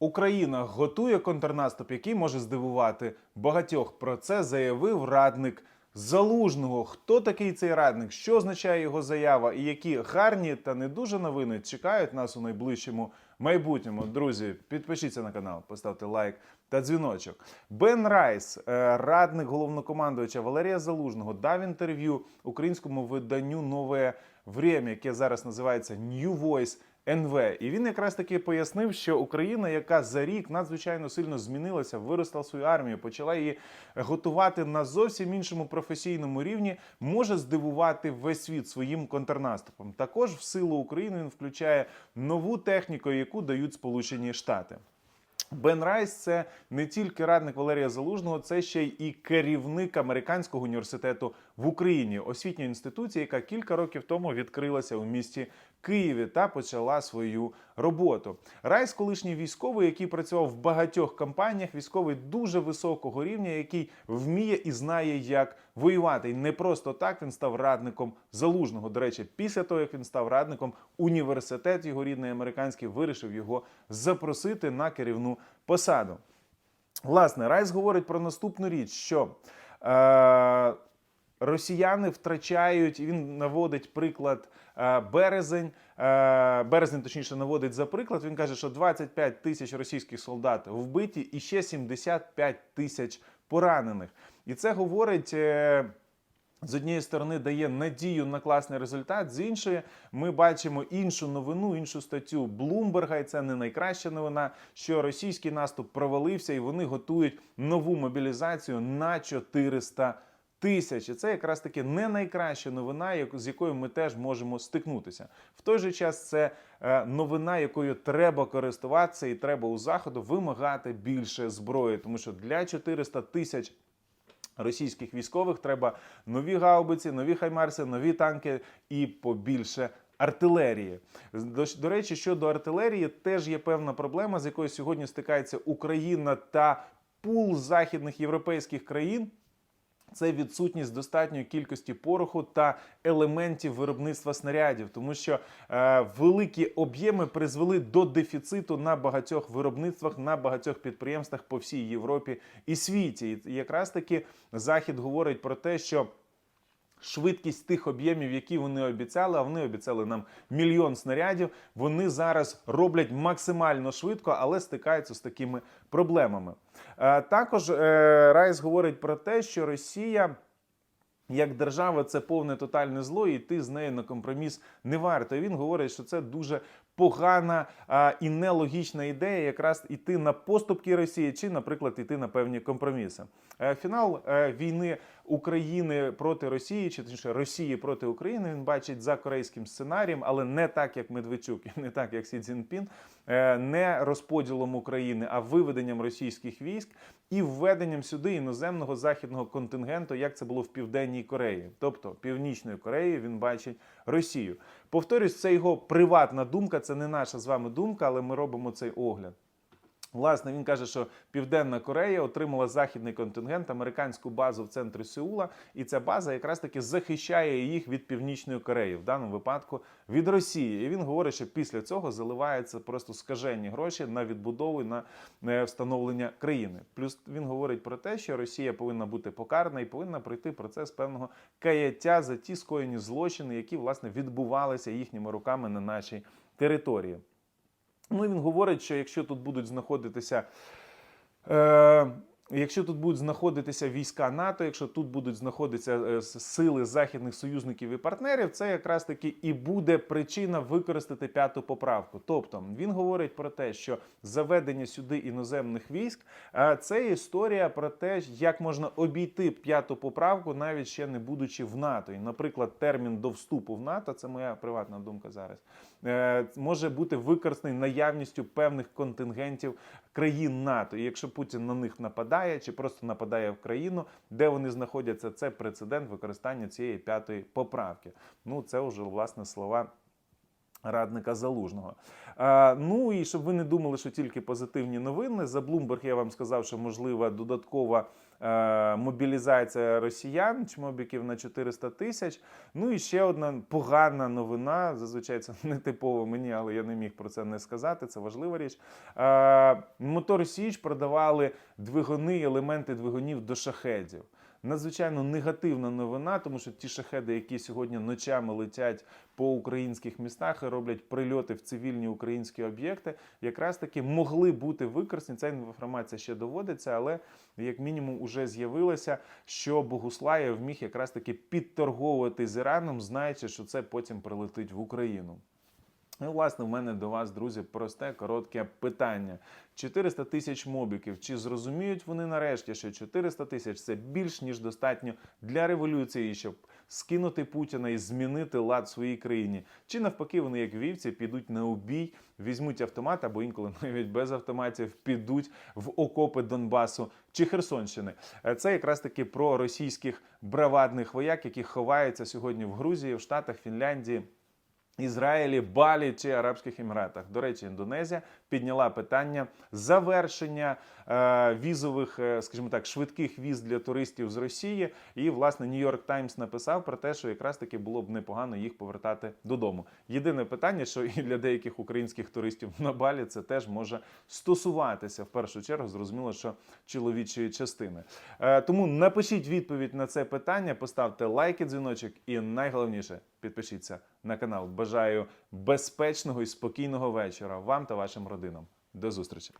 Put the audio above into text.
Україна готує контрнаступ, який може здивувати багатьох. Про це заявив радник Залужного. Хто такий цей радник? Що означає його заява? І які гарні та не дуже новини чекають нас у найближчому майбутньому. Друзі, підпишіться на канал, поставте лайк та дзвіночок. Бен Райс, е, радник головнокомандувача Валерія Залужного, дав інтерв'ю українському виданню Нове Время, яке зараз називається New Voice НВ. І він якраз таки пояснив, що Україна, яка за рік надзвичайно сильно змінилася, виросла свою армію, почала її готувати на зовсім іншому професійному рівні, може здивувати весь світ своїм контрнаступом. Також в силу України він включає нову техніку, яку дають Сполучені Штати. Бен Райс це не тільки радник Валерія Залужного, це ще й керівник американського університету в Україні, освітньої інституції, яка кілька років тому відкрилася у місті Києві та почала свою роботу. Райс, колишній військовий, який працював в багатьох компаніях, військовий дуже високого рівня, який вміє і знає, як воювати. І не просто так він став радником залужного. До речі, після того як він став радником, університет його рідний американський вирішив його запросити на керівну посаду. Власне, Райс говорить про наступну річ, що е, росіяни втрачають, він наводить приклад е, березень. Е, березень, точніше, наводить за приклад. Він каже, що 25 тисяч російських солдат вбиті і ще 75 тисяч поранених. І це говорить. Е, з однієї сторони дає надію на класний результат, з іншої ми бачимо іншу новину, іншу статтю Блумберга, і це не найкраща новина, що російський наступ провалився і вони готують нову мобілізацію на 400 тисяч. І це якраз таки не найкраща новина, з якою ми теж можемо стикнутися. В той же час це е, новина, якою треба користуватися, і треба у заходу вимагати більше зброї, тому що для 400 тисяч російських військових треба нові гаубиці, нові хаймарси, нові танки і побільше. Артилерії до, до речі, щодо артилерії, теж є певна проблема, з якою сьогодні стикається Україна та пул західних європейських країн. Це відсутність достатньої кількості пороху та елементів виробництва снарядів, тому що е, великі об'єми призвели до дефіциту на багатьох виробництвах, на багатьох підприємствах по всій Європі і світі. І якраз таки Захід говорить про те, що швидкість тих об'ємів, які вони обіцяли, а вони обіцяли нам мільйон снарядів. Вони зараз роблять максимально швидко, але стикаються з такими проблемами. Е, Також е, Райс говорить про те, що Росія. Як держава це повне тотальне зло, і йти з нею на компроміс не варто. Він говорить, що це дуже погана а, і нелогічна ідея, якраз іти на поступки Росії, чи, наприклад, іти на певні компроміси. Е, Фінал війни України проти Росії, чи точніше Росії проти України, він бачить за корейським сценарієм, але не так, як Медведчук, і не так, як Сі Цзіньпін, не розподілом України, а виведенням російських військ і введенням сюди іноземного західного контингенту, як це було в Південній Кореї. Тобто Північної Кореї, він бачить Росію. Повторюсь, це його приватна думка, це не наша з вами думка, але ми робимо цей огляд. Власне, він каже, що Південна Корея отримала західний контингент, американську базу в центрі Сеула, і ця база якраз таки захищає їх від Північної Кореї, в даному випадку від Росії. І він говорить, що після цього заливаються просто скажені гроші на відбудову і на е, встановлення країни. Плюс він говорить про те, що Росія повинна бути покарана і повинна пройти процес певного каяття за ті скоєні злочини, які власне відбувалися їхніми руками на нашій території. Ну і він говорить, що якщо тут будуть знаходитися. Е, Якщо тут будуть знаходитися війська НАТО, якщо тут будуть знаходитися е, сили західних союзників і партнерів, це якраз таки і буде причина використати п'яту поправку. Тобто він говорить про те, що заведення сюди іноземних військ е, це історія про те, як можна обійти п'яту поправку, навіть ще не будучи в НАТО. І, наприклад, термін до вступу в НАТО, це моя приватна думка зараз, е, може бути використаний наявністю певних контингентів країн НАТО. І якщо Путін на них нападає чи просто нападає в країну, де вони знаходяться, це прецедент використання цієї п'ятої поправки. Ну, це вже власне слова радника залужного. А, ну і щоб ви не думали, що тільки позитивні новини. За Блумберг я вам сказав, що можлива додаткова мобілізація росіян, чмобіків на 400 тисяч. Ну і ще одна погана новина. Зазвичай це не типово мені, але я не міг про це не сказати. Це важлива річ. Е, Мотор Січ продавали двигуни, елементи двигунів до шахедів. Надзвичайно негативна новина, тому що ті шахеди, які сьогодні ночами летять по українських містах і роблять прильоти в цивільні українські об'єкти, якраз таки могли бути використані. Ця інформація ще доводиться, але як мінімум уже з'явилося, що Богуслаєв міг якраз таки підторговувати з Іраном, знаючи, що це потім прилетить в Україну. І, власне, в мене до вас, друзі, просте коротке питання: 400 тисяч мобіків. Чи зрозуміють вони нарешті, що 400 тисяч це більш ніж достатньо для революції, щоб скинути Путіна і змінити лад в своїй країні? Чи навпаки, вони, як вівці, підуть на убій, візьмуть автомат або інколи навіть без автоматів підуть в окопи Донбасу чи Херсонщини? Е, Це якраз таки про російських бравадних вояк, які ховаються сьогодні в Грузії, в Штатах, Фінляндії. Ізраїлі, Балі чи Арабських Еміратах. До речі, Індонезія підняла питання завершення е, візових, е, скажімо так, швидких віз для туристів з Росії. І власне Нью-Йорк Таймс написав про те, що якраз таки було б непогано їх повертати додому. Єдине питання, що і для деяких українських туристів на Балі це теж може стосуватися в першу чергу. Зрозуміло, що чоловічої частини. Е, тому напишіть відповідь на це питання, поставте лайки, дзвіночок, і найголовніше підпишіться на канал. Бажаю безпечного і спокійного вечора вам та вашим родинам. До зустрічі!